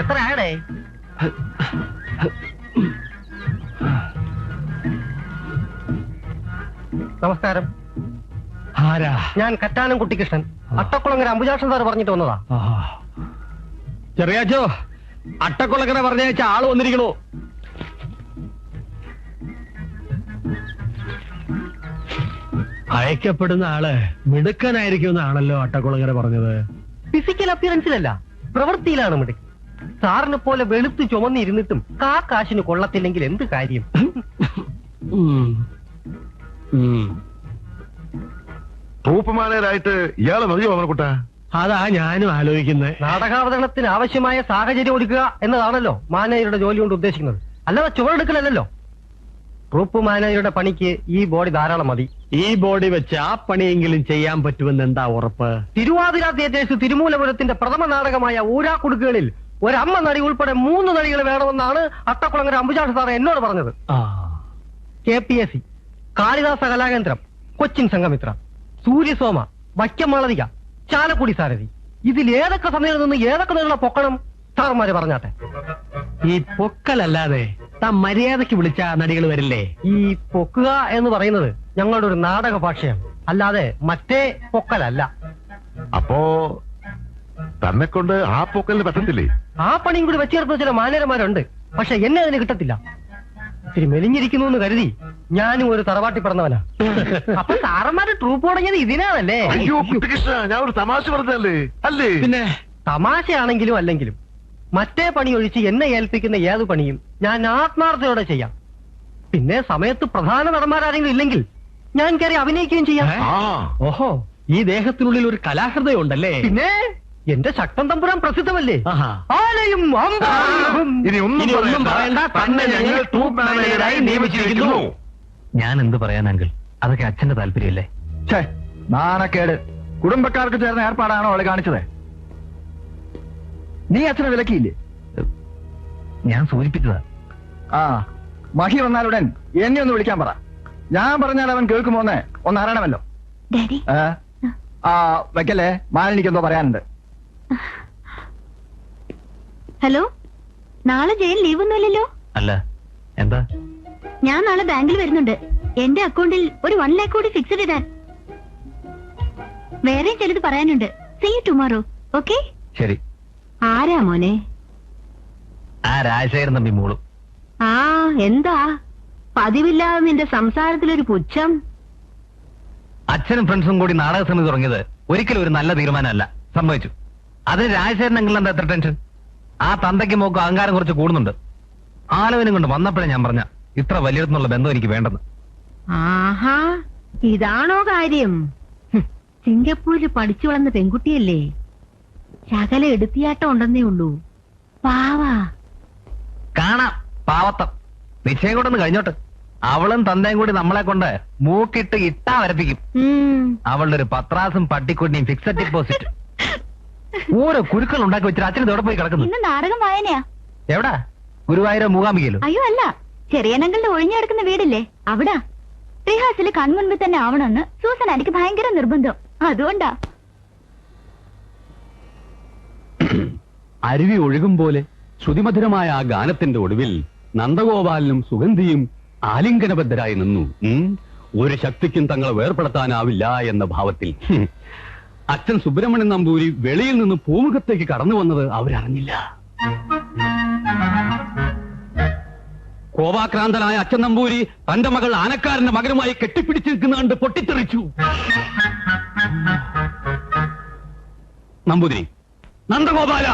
എത്ര ആടേ നമസ്കാരം. ആരാ? ഞാൻ കറ്റാനം കുട്ടിക്കൃഷ്ണൻ അട്ടക്കുളങ്ങര അംബുജാക്ഷൻ സാർ പറഞ്ഞിട്ട് വന്നതാ. ചെറിയാച്ചോ അട്ടക്കുളങ്ങര പറഞ്ഞയച്ച ആൾ വന്നിരിക്കണു. അയക്കപ്പെടുന്ന ആൾ മിടുക്കനായിരിക്കും എന്നാണല്ലോ അട്ടക്കുളങ്ങര പറഞ്ഞത്. ഫിസിക്കൽ അപ്പിയറൻസിലല്ല പ്രവൃത്തിയിലാണ് മിടുക്ക് സാറിനെ പോലെ വെളുത്ത് ചുമന്നിരുന്നിട്ടും കാ കാശിന് കൊള്ളത്തില്ലെങ്കിൽ എന്ത് കാര്യം? മാനേജരായിട്ട് ഇയാളെ മതിയോ അവനക്കുട്ട അതാ ഞാനും ആലോചിക്കുന്നത്. നാടകാവതരണത്തിന് ആവശ്യമായ സാഹചര്യം ഒരുക്കുക എന്നതാണല്ലോ മാനേജറുടെ ജോലി കൊണ്ട് ഉദ്ദേശിക്കുന്നത്. അല്ലാതെ ചുവടെടുക്കലല്ലോ ട്രൂപ്പ് മാനേജറുടെ പണിക്ക് ഈ ബോഡി ധാരാളം മതി. ഈ ബോഡി വെച്ച് ആ പണിയെങ്കിലും ചെയ്യാൻ പറ്റുമെന്ന് എന്താ ഉറപ്പ്? തിരുവാതിര തിയേറ്റേഴ്സ് തിരുമൂലപുരത്തിന്റെ പ്രഥമ നാടകമായ ഊരാക്കുടുക്കുകളിൽ ഒരമ്മ നടി ഉൾപ്പെടെ മൂന്ന് നടികൾ വേണമെന്നാണ് അട്ടക്കുളങ്ങര അംബുജാഷ് സാറ് എന്നോട് പറഞ്ഞത്. ആ. K P S C Kalidasa Kalakendram Cochin Sanghamitra Suryasoma Vaikom Malavika Chalakudy Sarathi. ഇതിൽ ഏതൊക്കെ സമയത്ത് നിന്ന് ഏതൊക്കെ നിങ്ങളെ പൊക്കണം? സാറുമാര് പറഞ്ഞാട്ടെ. ഈ പൊക്കലല്ലാതെ താൻ മര്യാദയ്ക്ക് വിളിച്ച നടികൾ വരില്ലേ? ഈ പൊക്കുക എന്ന് പറയുന്നത് ഞങ്ങളുടെ ഒരു നാടക ഭാഷയാണ്. അല്ലാതെ മറ്റേ പൊക്കലല്ല. അപ്പോ തന്നെ കൊണ്ട് ആ പൊക്കലിന് പറ്റത്തില്ലേ? ആ പണിയും കൂടി വെച്ചേർത്തുന്ന ചില മാനേരന്മാരുണ്ട് പക്ഷെ എന്നെ അതിന് കിട്ടത്തില്ല. ഇത്തിരി മെലിഞ്ഞിരിക്കുന്നു എന്ന് കരുതി ഞാനും ഒരു തറവാട്ടി പറഞ്ഞവനാ അപ്പൊ സാറന്മാര് ട്രൂപ്പ് തുടങ്ങിയത് ഇതിനാണല്ലേ? അയ്യോ കുട്ടികൃഷ്ണ ഞാൻ ഒരു തമാശ പറഞ്ഞല്ലേ അല്ലേ? പിന്നെ? തമാശയാണെങ്കിലും അല്ലെങ്കിലും മറ്റേ പണി ഒഴിച്ച് എന്നെ ഏൽപ്പിക്കുന്ന ഏത് പണിയും ഞാൻ ആത്മാർത്ഥയോടെ ചെയ്യാം. പിന്നെ സമയത്ത് പ്രധാന നടന്മാരാരെങ്കിലും ഇല്ലെങ്കിൽ ഞാൻ കയറി അഭിനയിക്കുകയും ചെയ്യാം. ആ. ഓഹോ ഈ ദേഹത്തിനുള്ളിൽ ഒരു കലാഹൃദയം ഉണ്ടല്ലേ? പിന്നെ? എന്റെ ശക്തൻ തമ്പുരാൻ പ്രസിദ്ധമല്ലേ? ആഹാ. ആലയും അമ്പാടും. ഇനി ഒന്നും ഇനി ഒന്നും പറയണ്ട, തന്നെ ഞങ്ങൾ ട്രൂപ്പ് മാനേജരായി നിയമിച്ചിരിക്കുന്നു. ഞാൻ എന്ത് പറയാനാങ്കിൽ അതൊക്കെ അച്ഛന്റെ താല്പര്യമല്ലേ? ഛേ നാണക്കേട്. കുടുംബക്കാർക്ക് ചേർന്ന ഏർപ്പാടാണോ അവളെ കാണിച്ചത്? നീ അച്ഛനെ വിലക്കിയില്ലേ? ഞാൻ സൂചിപ്പിച്ചതാ. ആ മഹി വന്നാലുടൻ എന്നെ ഒന്ന് വിളിക്കാൻ പറ. ഞാൻ പറഞ്ഞാൽ അവൻ കേൾക്കുമോന്ന് ഒന്ന് അറിയണമല്ലോ? ആ വെക്കല്ലേ? മാലിനിക്ക് എന്തോ പറയാനുണ്ട്. ഹലോ? നാളെ ജയിൽ ലീവൊന്നുമില്ലല്ലോ? അല്ല. എന്താ? ഞാൻ നാളെ ബാങ്കിൽ വരുന്നുണ്ട്. എന്റെ അക്കൗണ്ടിൽ ഒരു വൺ ലാക്ക് കൂടി ഫിക്സ്ഡ് ചെയ്താൽ വേറെ ചിലത് പറയാനുണ്ട്. സീ ടുമോറോ ഓക്കെ ശരി. ആരാ മോനെ? ആ രാജശേഖരൻ തമ്പി മോളും. ആ എന്താ? പതിവില്ലാതെ നിന്റെ സംസാരത്തിലൊരു പുച്ഛം. അച്ഛനും ഫ്രണ്ട്സും കൂടി നാടക സമിതി തുടങ്ങിയത് ഒരിക്കലും ഒരു നല്ല തീരുമാനമല്ല. സംഭവിച്ചു. അതിന് രാജശേഖരൻ എന്താ എത്ര ടെൻഷൻ ആ തന്തയ്ക്ക് മോക്കും അഹങ്കാരം കുറച്ച് കൂടുന്നുണ്ട്. ആലോചന കൊണ്ട് വന്നപ്പോഴേ ഞാൻ പറഞ്ഞ ഇത്ര വലിയടുത്തുള്ള ബന്ധം എനിക്ക് വേണ്ടെന്ന്. ആഹാ ഇതാണോ കാര്യം? സിംഗപ്പൂരിൽ പഠിച്ചു വളർന്ന പെൺകുട്ടിയല്ലേ? ശകല എടുത്തിയാട്ടം ഉണ്ടെന്നേ ഉള്ളൂ. പാവാ. കാണാം പാവത്തം. നിശ്ചയം കൊണ്ടൊന്ന് കഴിഞ്ഞോട്ട്. അവളും തന്തയും കൂടി നമ്മളെ കൊണ്ട് മൂക്കിട്ട് ഇട്ടാ വരപ്പിക്കും. അവളുടെ ഒരു പത്രാസും പട്ടിക്കുട്ടിയും ഫിക്സഡ് ഡിപ്പോസിറ്റ് ഓരോ കുരുക്കൾ ഉണ്ടാക്കി വെച്ചിട്ട് അച്ഛൻ ഇതോടെ പോയി കിടക്കുന്നു? ഇന്ന് നാടകം വായനയാ. എവിടാ? ഗുരുവായൂരോ മൂകാംബികയിലോ? അയ്യോ അല്ല. ചെറിയനങ്ങളുടെ ഒഴിഞ്ഞു കിടക്കുന്ന വീടില്ലേ? അവിടാ. റിഹാസിൽ കൺമുൻപിൽ തന്നെ ആവണമെന്ന് സൂസൻ എനിക്ക് ഭയങ്കര നിർബന്ധം. അതുകൊണ്ടാ. അരുവി ഒഴുകും പോലെ ശ്രുതിമധുരമായ ആ ഗാനത്തിന്റെ ഒടുവിൽ നന്ദഗോപാലനും സുഗന്ധിയും ആലിംഗനബദ്ധരായി നിന്നു. ഒരു ശക്തിക്കും തങ്ങളെ വേർപെടുത്താനാവില്ല എന്ന ഭാവത്തിൽ. അച്ഛൻ സുബ്രഹ്മണ്യൻ നമ്പൂരി വെളിയിൽ നിന്ന് പൂമുഖത്തേക്ക് കടന്നു വന്നത് അവരറിഞ്ഞില്ല. കോപാക്രാന്തനായ അച്ഛൻ നമ്പൂരി തന്റെ മകൾ ആനക്കാരന്റെ മകനുമായി കെട്ടിപ്പിടിച്ചിരിക്കുന്ന കണ്ട് പൊട്ടിത്തെറിച്ചു. നമ്പൂതിരി നന്ദഗോപാല!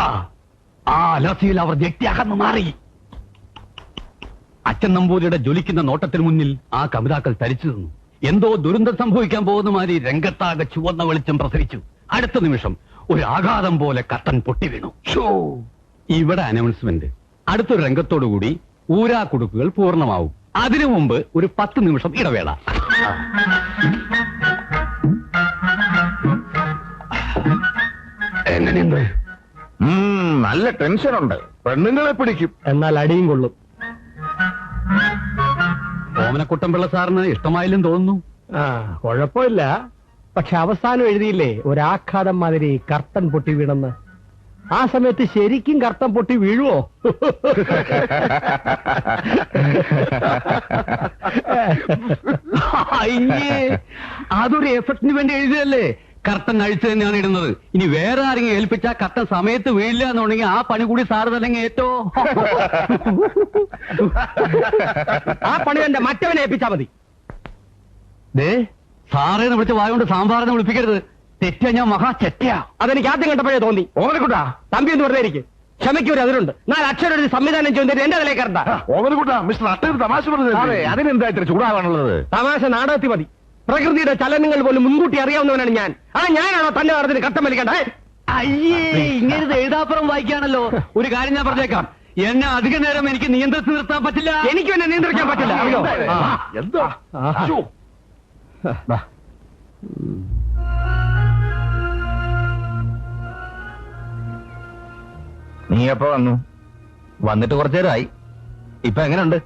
ആ അലസിയിൽ അവർ വ്യക്തി മാറി. അച്ഛൻ നമ്പൂതിരിയുടെ ജ്വലിക്കുന്ന നോട്ടത്തിന് മുന്നിൽ ആ കവിതാക്കൾ തരിച്ചു നിന്നു. എന്തോ ദുരന്തം സംഭവിക്കാൻ പോകുന്ന മാതിരി രംഗത്താകെ ചുവന്ന വെളിച്ചം പ്രസരിച്ചു. അടുത്ത നിമിഷം ഒരു ആഘാതം പോലെ കട്ടൻ പൊട്ടി വീണു. ഷോ. ഇവിടെ അനൗൺസ്മെന്റ് അടുത്തൊരു രംഗത്തോടുകൂടി ഊരാ കുടുക്കുകൾ പൂർണമാവും. അതിനു മുമ്പ് ഒരു പത്ത് നിമിഷം ഇടവേള. എങ്ങനെയുണ്ട്? നല്ല നല്ല ടെൻഷനുണ്ട് പെണ്ണുങ്ങളെ പിടിക്കും. എന്നാൽ അടിയും കൊള്ളും. ഓമനക്കുട്ടൻപിള്ള സാറിന് ഇഷ്ടമായില്ലെന്ന് തോന്നുന്നു. ആ കുഴപ്പമില്ല. പക്ഷെ അവസാനം എഴുതിയില്ലേ ഒരാഘാതം മാതിരി കർട്ടൻ പൊട്ടി വീണെന്ന്. ആ സമയത്ത് ശരിക്കും കർത്തം പൊട്ടി വീഴുവോ? അയ്യേ അതൊരു എഫക്റ്റിന് വേണ്ടി എഴുതിയല്ലേ കർത്തൻ അഴിച്ചു തന്നെയാണ് ഇടുന്നത്. ഇനി വേറെ ആരെങ്കിലും ഏൽപ്പിച്ചാ കർത്തൻ സമയത്ത് വീഴില്ല എന്നുണ്ടെങ്കിൽ ആ പണി കൂടി സാറ് തന്നെ ഏറ്റോ? ആ പണി തന്റെ മറ്റവനെ ഏൽപ്പിച്ചാ മതി. ദേ സാറേന്ന് വിളിച്ച് വായോണ്ട് സാമ്പാറിനെ വിളിപ്പിക്കരുത്. തെറ്റാ ഞാൻ മഹാ ചെറ്റയാ. അതെനിക്ക് ആദ്യം കണ്ടപ്പോഴേ തോന്നി. ഓമനക്കുട്ടാ. തമ്പി എന്ന് വെറുതെ ഇരിക്കും. ക്ഷമയ്ക്ക് ഒരു അതിലുണ്ട് നാല് അക്ഷരം ഒരു സംവിധാനം ചെയ്യുന്നത് എന്റെ അതിലേക്ക് കറണ്ട ഓമനക്കുട്ടാ മിസ്റ്റർ അട്ടൊരു തമാശ പറഞ്ഞത് അതിനെന്താ ഇത്ര ചൂടാവാനുള്ളത്? തമാശ നാടകത്തി മതി. പ്രകൃതിയുടെ ചലനങ്ങൾ പോലും മുൻകൂട്ടി അറിയാവുന്നവനാണ് ഞാൻ. ആ ഞാനാണോ തന്റെ വാർത്തിന് കട്ടം വലിക്കണ്ടേ അയ്യേ ഇങ്ങനെ എഴുതാപ്പുറം വായിക്കാണല്ലോ ഒരു കാര്യം ഞാൻ പറഞ്ഞേക്കാം. എന്നെ അധിക നേരം എനിക്ക് നിയന്ത്രിച്ച് നിർത്താൻ പറ്റില്ല. എനിക്ക് എന്നെ നിയന്ത്രിക്കാൻ പറ്റില്ല. എന്താ. നീ എപ്പോ വന്നു? വന്നിട്ട് കുറച്ചു നേരമായി ഇപ്പൊ എങ്ങനെയുണ്ട്?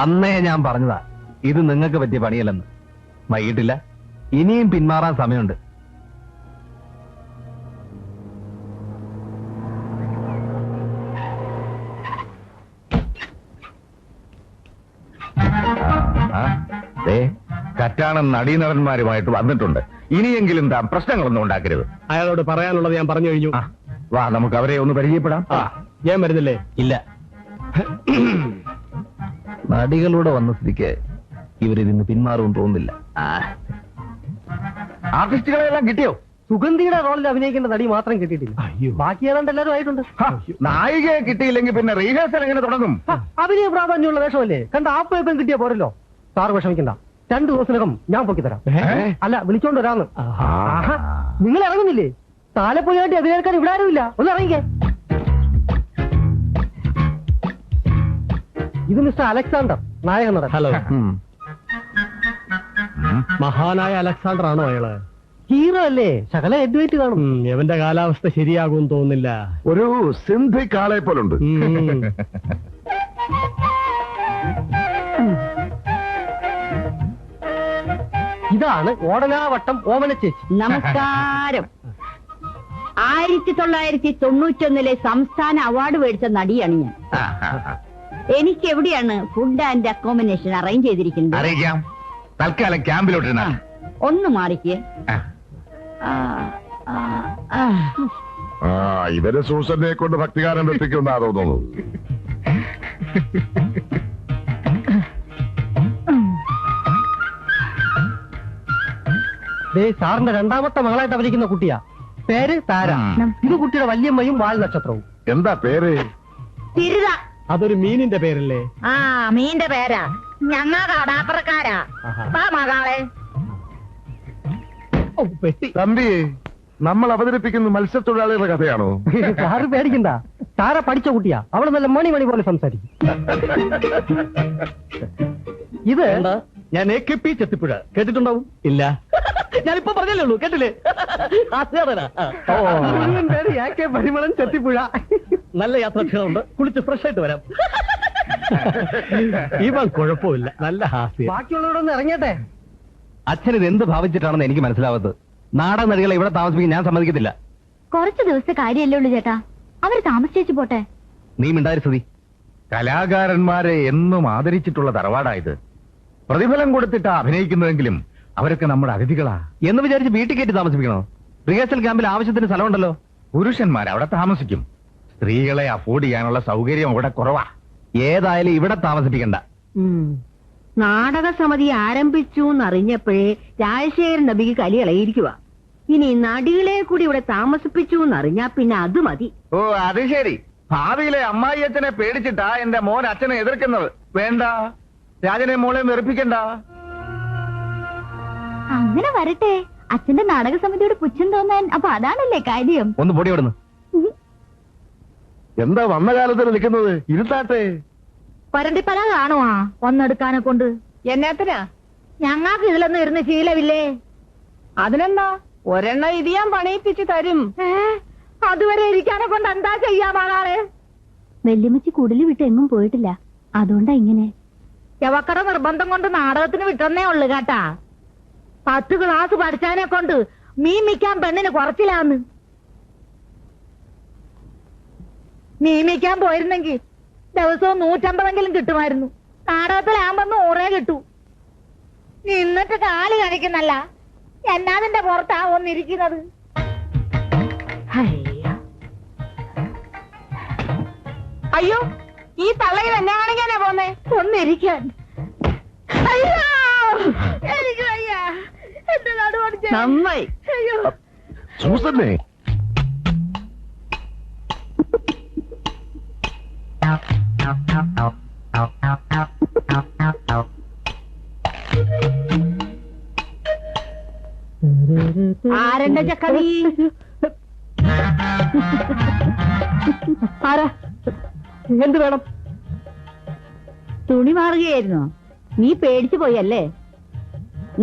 അന്നേ ഞാൻ പറഞ്ഞതാ ഇത് നിങ്ങൾക്ക് പറ്റിയ പണിയല്ലെന്ന്. വൈകിട്ടില്ല. ഇനിയും പിന്മാറാൻ സമയമുണ്ട്. ആ, ദേ, കറ്റാണം നടീനടന്മാരുമായിട്ട് വന്നിട്ടുണ്ട്. ഇനിയെങ്കിലും താൻ പ്രശ്നങ്ങളൊന്നും ഉണ്ടാക്കരുത്. അയാളോട് പറയാനുള്ളത് ഞാൻ പറഞ്ഞു കഴിഞ്ഞു. വാ നമുക്ക് അവരെ ഒന്ന് പരിചയപ്പെടാം. ഞാൻ വരുന്നില്ലേ? ഇല്ല. നടികളൂടെ വന്ന സ്ഥിതിക്ക് ഇവരിന്ന് പിന്മാറുമെന്ന് തോന്നുന്നില്ല. ആർട്ടിസ്റ്റുകളെല്ലാം കിട്ടിയോ? സുഗന്ധിയുടെ റോളിൽ അഭിനയിക്കേണ്ട നടി മാത്രം കിട്ടിയിട്ടില്ല. അയ്യോ. ബാക്കി ഏതാണ്ട് എല്ലാവരും ആയിട്ടുണ്ട്. നായികയെ കിട്ടിയില്ലെങ്കിൽ പിന്നെ റീഹേഴ്സൽ എങ്ങനെ തുടങ്ങും? അഭിനയ പ്രാധാന്യമുള്ള വേഷമല്ലേ? കണ്ട ആപ്പ് വേപ്പം കിട്ടിയ പോരല്ലോ. സാർ വിഷമിക്കണ്ട. രണ്ടു ദിവസത്തിനകം ഞാൻ പൊക്കി തരാം. അല്ല വിളിച്ചോണ്ട് വരാന്ന്. നിങ്ങൾ ഇറങ്ങുന്നില്ലേ? താലപ്പൊലിയായിട്ട് അഭിനയക്കാൻ ഇവിടെ ആരുമില്ല. ഒന്ന് ഇറങ്ങിക്കേ. ഇത് മിസ്റ്റർ അലക്സാണ്ടർ നായകൻ നടൻ. ഹലോ. മഹാനായ അലക്സാണ്ടർ ആണോ അയാൾ? ഹീറോ അല്ലേ? ശകല എഡ്വൈറ്റ് കാണും. എവന്റെ കാലാവസ്ഥ ശരിയാകും തോന്നില്ല ഒരു സിന്ധി കാളെ പോലെ ഉണ്ട് ഇതാണ് ഓടനാവട്ടം ഓമന ചേച്ചി. നമസ്കാരം. ആയിരത്തി തൊള്ളായിരത്തി തൊണ്ണൂറ്റൊന്നിലെ സംസ്ഥാന അവാർഡ് മേടിച്ച നടിയാണ് ഞാൻ. എനിക്ക് എവിടെയാണ് ഫുഡ് ആൻഡ് അക്കോമഡേഷൻ അറേഞ്ച് ചെയ്തിരിക്കുന്നത്? അറിയിക്കാം. തൽക്കാലം ക്യാമ്പിലോട്ട് ആ, ഒന്ന് മാറിക്കേ. ആ, ആ, ആ. ആ. ഇവർ സൂസനെ കൊണ്ട് ഭക്തികാരം വെപ്പിക്കുന്നാ തോന്നുന്നു. ദേ സാറിന്റെ രണ്ടാമത്തെ മകളായിട്ട് അവരിക്കുന്ന കുട്ടിയാ. പേര് താര. ഇത് കുട്ടിയുടെ വല്യമ്മയും വാൽ നക്ഷത്രവും. എന്താ പേര്? തിരുത. അതൊരു മീനിന്റെ പേരല്ലേ? ആ മീനിന്റെ പേരാ. ഞങ്ങ കടാപ്പറക്കാരാ. പാ മകളെ. ഓ, പെട്ടി. തമ്പി നമ്മൾ അവതരിപ്പിക്കുന്ന മത്സ്യത്തൊഴിലാളികളുടെ കഥയാണോ? സാറ് പേടിക്കണ്ട. താര പഠിച്ച കുട്ടിയാ. അവൾ നല്ല മണി മണി പോലെ സംസാരിക്കും. ഇത് ഞാൻ എ കെ പി ചെത്തിപ്പുഴ. കേട്ടിട്ടുണ്ടാവും? ഇല്ല. ഞാനിപ്പോ പറഞ്ഞല്ലേ ഉള്ളൂ കേട്ടില്ലേ? പേര് എ കെ പരിമളൻ ചെത്തിപ്പുഴ. നല്ല യാത്രാക്ഷണമുണ്ട്. കുളിച്ച് ഫ്രഷ് ആയിട്ട് വരാം. ഇവൻ കുഴപ്പമില്ല. നല്ല ഹാസ്യം. ബാക്കിയുള്ളവരൊന്ന് ഇറങ്ങട്ടെ അച്ഛൻ ഇത് എന്ത് ഭാവിച്ചിട്ടാണെന്ന് എനിക്ക് മനസ്സിലാവത്ത് നാടൻ നടികളെ ഇവിടെ താമസിപ്പിക്കാൻ ഞാൻ സമ്മതിക്കത്തില്ല. കുറച്ച് ദിവസത്തെ കാര്യമല്ലേ ഉള്ളൂ ചേട്ടാ. അവർ താമസിച്ചു പോട്ടെ. നീ മിണ്ടാരി സ്ഥിതി. കലാകാരന്മാരെ എന്നും ആദരിച്ചിട്ടുള്ള തറവാടായത്. പ്രതിഫലം കൊടുത്തിട്ടാ അഭിനയിക്കുന്നതെങ്കിലും അവരൊക്കെ നമ്മുടെ അതിഥികളാ. എന്ന് വിചാരിച്ച് വീട്ടിൽ കയറ്റി താമസിപ്പിക്കണോ? റിഹേഴ്സൽ ക്യാമ്പിൽ ആവശ്യത്തിന് സ്ഥലമുണ്ടല്ലോ. പുരുഷന്മാർ അവിടെ താമസിക്കും. സ്ത്രീകളെ അഫോർഡ് ചെയ്യാനുള്ള സൗകര്യം അവിടെ കുറവാ. ഏതായാലും ഇവിടെ താമസിപ്പിക്കണ്ട. നാടക സമിതി ആരംഭിച്ചു എന്നറിഞ്ഞപ്പോഴേ രാജശേഖരൻ നബിക്ക് കലി ഇളയിരിക്കുക ഇനി നടികളെ കൂടി ഇവിടെ താമസിപ്പിച്ചു എന്നറിഞ്ഞാ പിന്നെ അത് മതി. ഓ അത് ശരി. ഭാവിയിലെ അമ്മായി അച്ഛനെ പേടിച്ചിട്ടാ എന്റെ മോൻ അച്ഛനെ എതിർക്കുന്നത്. വേണ്ട. രാജനെ മോളെ വെറുപ്പിക്കണ്ട. അങ്ങനെ വരട്ടെ. അച്ഛന്റെ നാടക സമിതിയോട് പുച്ഛം തോന്നാൻ അപ്പൊ അതാണല്ലേ കാര്യം. ഒന്ന് പൊടി വിടുന്നു എന്താ വന്ന കാലത്തിന് നിൽക്കുന്നത്? ഇരുത്താട്ടെ. പരണ്ടിപ്പല കാണുവാ ഒന്നെടുക്കാനെ കൊണ്ട്. എന്നാത്തിനാ? ഞങ്ങൾക്ക് ഇതിലൊന്നും ഇരുന്ന് ശീലമില്ലേ? അതിനെന്താ? ഒരെണ്ണം ഇതിയാൻ ഞാൻ പണിയിപ്പിച്ച് തരും. അതുവരെ ഇരിക്കാനെ കൊണ്ട് എന്താ ചെയ്യാ മകളെ വല്യമ്മച്ചി കുടിൽ വിട്ട് എങ്ങും പോയിട്ടില്ല. അതുകൊണ്ടാ ഇങ്ങനെ. യവക്കട നിർബന്ധം കൊണ്ട് നാടകത്തിന് വിട്ടെന്നേ ഉള്ളു കേട്ടാ. പത്ത് ക്ലാസ് പഠിച്ചാനെ കൊണ്ട് മീൻ മിക്കാൻ പെണ്ണിന് കുറച്ചില്ലാന്ന് നിയമിക്കാൻ പോയിരുന്നെങ്കിൽ ദിവസവും നൂറ്റമ്പതെങ്കിലും കിട്ടുമായിരുന്നു. നാടകത്തിലാകുമ്പോ ഓറേ കിട്ടു. നിന്നിട്ട് കാലി കാണിക്കുന്നല്ല എന്നാതിന്റെ പുറത്താ ഒന്നിരിക്കുന്നത് അയ്യോ. ഈ തള്ളയിൽ എന്നെ കാണിക്കാനാ പോന്നെ? ഒന്നിരിക്കാൻ. അയ്യോ എനിക്ക് വയ്യ. എന്റെ നടുവടിച്ച. നന്നായി. അയ്യോ. സൂസന്നെ ആരണ്ട ചക്കവി? ആരാ? എന്ത് വേണം? തുണി മാറുകയായിരുന്നോ. നീ പേടിച്ചു പോയല്ലേ?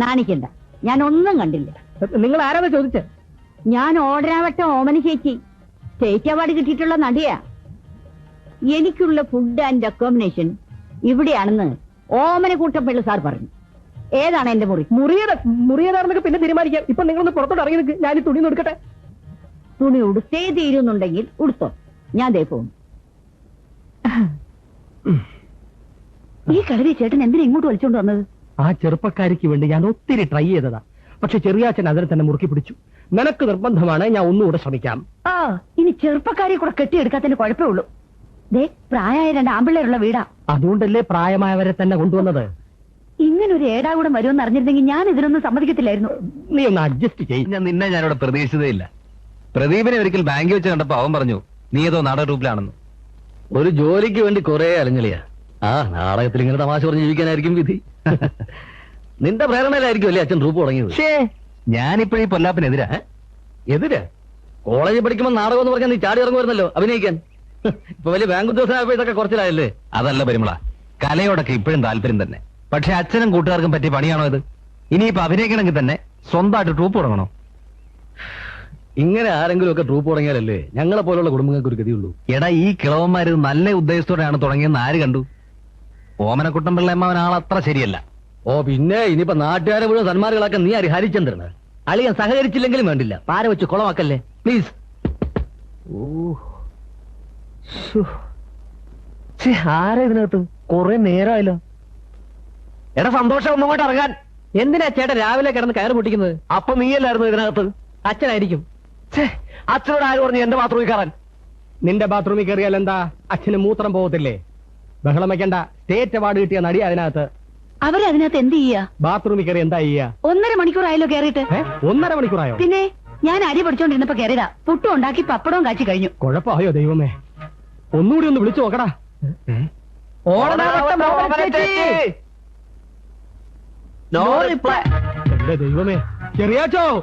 നാണിക്കണ്ട. ഞാൻ ഒന്നും കണ്ടില്ല. നിങ്ങൾ ആരാണ് ചോദിച്ചത് ഞാൻ ഓടരാവട്ടം ഓമന ചേച്ചി സ്റ്റേറ്റ് അവാർഡ് കിട്ടിയിട്ടുള്ള നടിയാ. എനിക്കുള്ള ഫുഡ് ആൻഡ് അക്കോമഡേഷൻ ഇവിടെയാണെന്ന് ഓമന കൂട്ടപ്പിള്ള സാർ പറഞ്ഞു. ഏതാണ് എന്റെ മുറി? മുറിയട മുറിയതാണെന്നൊക്കെ പിന്നെ തീരുമാനിക്കാം. ഇപ്പൊ നിങ്ങളൊന്ന് പുറത്തോട്ട് ഇറങ്ങി നിൽക്ക്. ഞാൻ ഈ തുണി ഒന്ന് എടുക്കട്ടെ. തുണി ഉടുത്തേ തീരുന്നുണ്ടെങ്കിൽ ഉടുത്തോ. ഞാൻ ദേ പോകും ഈ കളരി ചേട്ടൻ എന്തിനാ ഇങ്ങോട്ട് വലിച്ചോണ്ട് വന്നത്? ആ ചെറുപ്പക്കാരിക്ക് വേണ്ടി ഞാൻ ഒത്തിരി ട്രൈ ചെയ്തതാ. പക്ഷെ ചെറിയാച്ചൻ അതിനെ തന്നെ മുറുക്കി പിടിച്ചു. നിനക്ക് നിർബന്ധമാണ് ഞാൻ ഒന്നുകൂടെ ശ്രമിക്കാം. ആ ഇനി ചെറുപ്പക്കാരെ കൂടെ കെട്ടിയെടുക്കാത്തതിന് കുഴപ്പമുള്ളൂ പ്രായമായ രണ്ട് ആമ്പിള്ളേരുള്ള വീടാ. അതുകൊണ്ടല്ലേ പ്രായമായവരെ തന്നെ കൊണ്ടുവന്നത്? ഇങ്ങനൊരു ഏടാകൂടം വരുമെന്ന് അറിഞ്ഞിരുന്നെങ്കിൽ ഞാൻ ഇതിനൊന്നും സമ്മതിക്കത്തില്ലായിരുന്നു. നീ ഒന്ന് അഡ്ജസ്റ്റ് ചെയ്യും. ഞാൻ നിന്നെ ഞാനിവിടെ പ്രതീക്ഷിച്ചതേ ഇല്ല. പ്രദീപിനെ ഒരിക്കൽ ബാങ്കിൽ വെച്ച് കണ്ടപ്പോ അവൻ പറഞ്ഞു നീ ഏതോ നാടക ട്രൂപ്പിലാണെന്ന് ഒരു ജോലിക്ക് വേണ്ടി കുറെ അലഞ്ഞളിയാ ആ നാടകത്തിൽ ഇങ്ങനെ തമാശ പറഞ്ഞ് ജീവിക്കാനായിരിക്കും വിധി. നിന്റെ പ്രേരണയിലായിരിക്കും അല്ലേ അച്ഛൻ ട്രൂപ്പ് തുടങ്ങിയത്? ഞാനിപ്പോഴീ പൊല്ലാപ്പിനെതിരാ എതിരാ? കോളേജിൽ പഠിക്കുമ്പോൾ നാടകം എന്ന് പറഞ്ഞാൽ നീ ചാടി ഇറങ്ങുമായിരുന്നല്ലോ അഭിനയിക്കാൻ. ഇപ്പൊ വലിയ ബാങ്ക് ഉദ്യോഗസ്ഥനായപ്പോ ഇതൊക്കെ കുറച്ചിലായല്ലേ? അതല്ല പരിമള. കലയോടൊക്കെ ഇപ്പോഴും താല്പര്യം തന്നെ. പക്ഷെ അച്ഛനും കൂട്ടുകാർക്കും പറ്റിയ പണിയാണോ ഇത്? ഇനിയിപ്പോ അഭിനയിക്കണമെങ്കിൽ തന്നെ സ്വന്തമായിട്ട് ട്രൂപ്പ് തുടങ്ങണോ? ഇങ്ങനെ ആരെങ്കിലും ഒക്കെ ട്രൂപ്പ് തുടങ്ങിയാലല്ലേ ഞങ്ങളെ പോലുള്ള കുടുംബങ്ങൾക്ക് ഒരു ഗതിയുള്ളൂ. എടാ ഈ കിളവന്മാര് നല്ല ഉദ്ദേശത്തോടെയാണ് തുടങ്ങിയെന്ന് ആര് കണ്ടു? ഓമനക്കുട്ടൻ പിള്ളയമ്മാവൻ അത്ര ശരിയല്ല. ഓ പിന്നെ ഇനിയിപ്പോ നാട്ടുകാരെ മുഴുവൻ സന്മാരുകളൊക്കെ നീ ഹരിചന്ദ്രന്? അളിയൻ സഹകരിച്ചില്ലെങ്കിലും വേണ്ടില്ല. പാര വെച്ച് കുളമാക്കല്ലേ? പ്ലീസ് ആരാ ഇതിനകത്ത്? കുറെ നേരമായല്ലോ എടാ സന്തോഷം ഒന്നും കൂടെ ഇറങ്ങാൻ. എന്തിനാ ചേട്ടൻ രാവിലെ കിടന്ന് കയറ് പൊട്ടിക്കുന്നത്? അപ്പൊ നീയല്ലായിരുന്നു ഇതിനകത്ത്? അച്ഛനായിരിക്കും. അച്ഛനോട് ആര് പറഞ്ഞു എന്റെ ബാത്റൂമിൽ കയറാൻ? നിന്റെ ബാത്റൂമിൽ കയറിയാൽ എന്താ? അച്ഛന് മൂത്രം പോകത്തില്ലേ? ബഹളം വെക്കണ്ട. സ്റ്റേറ്റ് അവാർഡ് കിട്ടിയ നടി അതിനകത്ത്. അവർ അതിനകത്ത് എന്ത് ചെയ്യാ? ബാത്റൂമിൽ കയറി എന്താ ചെയ്യാ? ഒന്നര മണിക്കൂറായല്ലോ കേറിയിട്ട് ഏ? ഒന്നര മണിക്കൂറായോ? പിന്നെ ഞാൻ അരി പഠിച്ചോണ്ടിരുന്നപ്പോ കയറിയതാ. പുട്ടും ഉണ്ടാക്കി പപ്പടവും കാച്ചി കഴിഞ്ഞു. കുഴപ്പമായോ ദൈവമേ? ഒന്നുകൂടി ഒന്ന് വിളിച്ചു നോക്കടാ. എന്റെ ദൈവമേ. ചെറിയാച്ചോ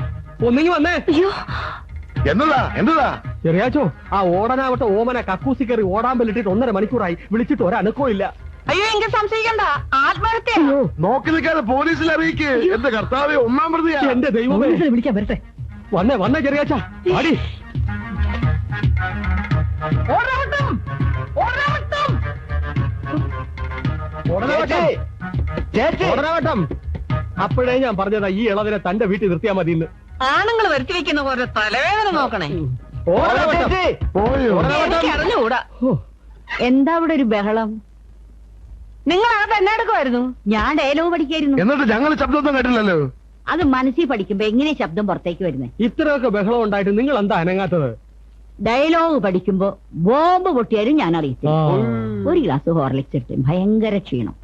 ഒന്നിങ്ങി വന്നേ. എന്താ എന്നതാ എന്നതാ ചെറിയാച്ചോ ആ ഓടനാവട്ടെ ഓമന കക്കൂസി കയറി ഓടാമ്പലിട്ടിട്ട് ഒന്നര മണിക്കൂറായി. വിളിച്ചിട്ട് ഒരനക്കോ ഇല്ല. അയ്യോ എങ്കിൽ സംശയിക്കണ്ട. ആത്മഹത്യ. നോക്കി നിൽക്കാതെ പോലീസിൽ അറിയിക്ക്. എന്റെ കർത്താവ് ഒന്നാം പ്രതിയാ. എന്റെ ദൈവമേ. വിളിക്കാൻ വരട്ടെ. വന്നേ വന്നേ ചെറിയാച്ച. അടി അപ്പോഴേ ഞാൻ പറഞ്ഞതാ ഈ ഇളവിനെ തന്റെ വീട്ടിൽ നിർത്തിയാ മതി ഇന്ന് ആണുങ്ങൾ വരുത്തി വെക്കുന്ന പോലെ തലവേദന നോക്കണേ. അറിഞ്ഞുകൂടാ എന്താ അവിടെ ഒരു ബഹളം? നിങ്ങൾ ആ തന്നെ എടുക്കുമായിരുന്നു. ഞാൻ ഡയലോഗ് പഠിക്കായിരുന്നു. എന്നിട്ട് ഞങ്ങൾ ശബ്ദമൊന്നും കേട്ടില്ലല്ലോ. അത് മനസ്സിൽ പഠിക്കുമ്പോ എങ്ങനെ ശബ്ദം പുറത്തേക്ക് വരുന്നത് ഇത്രയൊക്കെ ബഹളം ഉണ്ടായിട്ട് നിങ്ങൾ എന്താ അനങ്ങാത്തത്? ഡയലോഗ് പഠിക്കുമ്പോ ബോംബ് പൊട്ടിയാലും ഞാൻ അറിയത്തില്ല ഒരു ഗ്ലാസ് ഹോർലിക്സ് എടുത്തു ഭയങ്കര ക്ഷീണം.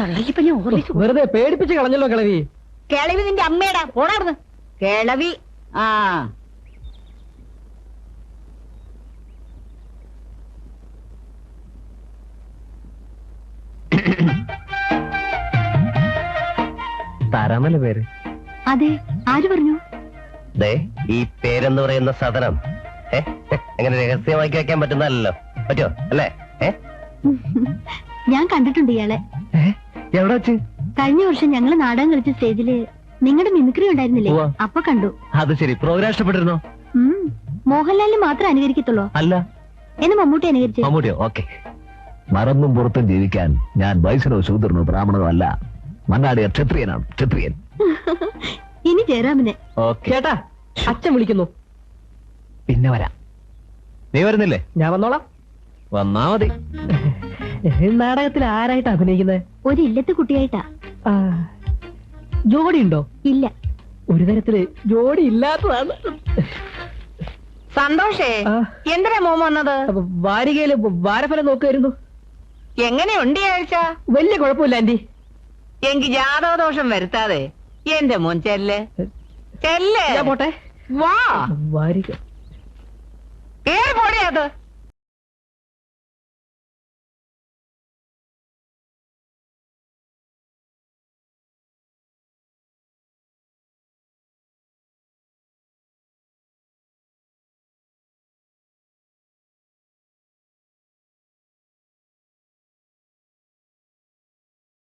തള്ളയിപ്പൊ ഞാൻ ഹോർലിക്സ് വെറുതെ പേടിപ്പിച്ച് കളഞ്ഞല്ലോ കിളവി. കിളവി നിന്റെ അമ്മയുടെ ഓടാർന്ന് കിളവി. ആ. തരാമല്ല പേര്? അതെ ആര് പറഞ്ഞു? ദേ ഈ പേരെന്ന് പറയുന്ന സദനം അങ്ങനെ രഹസ്യമാക്കി വെക്കാൻ പറ്റുന്നതല്ലോ പറ്റോ അല്ലേ? ഞാൻ കണ്ടിട്ടുണ്ട് ഇയാളെ. എവിടെ വെച്ച്? കഴിഞ്ഞ വർഷം ഞങ്ങൾ നാടകം കളിച്ച സ്റ്റേജിൽ നിങ്ങളുടെ മിമിക്രി ഉണ്ടായിരുന്നില്ലേ. അപ്പൊ കണ്ടു. അത് ശരി. പ്രോഗ്രാം ഇഷ്ടപ്പെട്ടിരുന്നോ. മോഹൻലാലിന് മാത്രം അനുകരിക്കത്തുള്ളൂ? അല്ല. എന്നെ മമ്മൂട്ടി അനുകരിച്ചു. മമ്മൂട്ടിയോ? ഓക്കെ. മറന്നും പുറത്തും ജീവിക്കാൻ ഞാൻ വൈശ്യനോ ശൂദ്രനോ ബ്രാഹ്മണനോ അല്ല. മണ്ണാടിയ ക്ഷത്രിയനാണ്. ക്ഷത്രിയൻ. ഇനി ജയറാമിനെ. കേട്ടാ ചേട്ടാ അച്ഛൻ വിളിക്കുന്നു. പിന്നെ വരാം. നീ വരുന്നില്ലേ? ഞാൻ വന്നോളാം. വന്നാ മതി. നാടകത്തിൽ ആരായിട്ടാ അഭിനയിക്കുന്നത് ഒരു ഇല്ലത്തെ കുട്ടിയായിട്ടാ. ജോഡി ഉണ്ടോ? ഇല്ല. ഒരു തരത്തിൽ ജോഡി ഇല്ലാത്തതാണ്. സന്തോഷേ ആ. എന്തിനാ മോൻ വന്നത്? അപ്പൊ വാരികയിൽ വാരഫലം നോക്കുമായിരുന്നു എങ്ങനെയുണ്ട് ഈ ആഴ്ച? വലിയ കുഴപ്പമില്ല ആന്റി. എങ്കി ജാതകദോഷം വരുത്താതെ. എന്റെ മോൻ ചെല്ല്. ചെല്ല്. ഞാൻ പോട്ടെ. വാ. വാരിക. ഏത് പൊടിയത്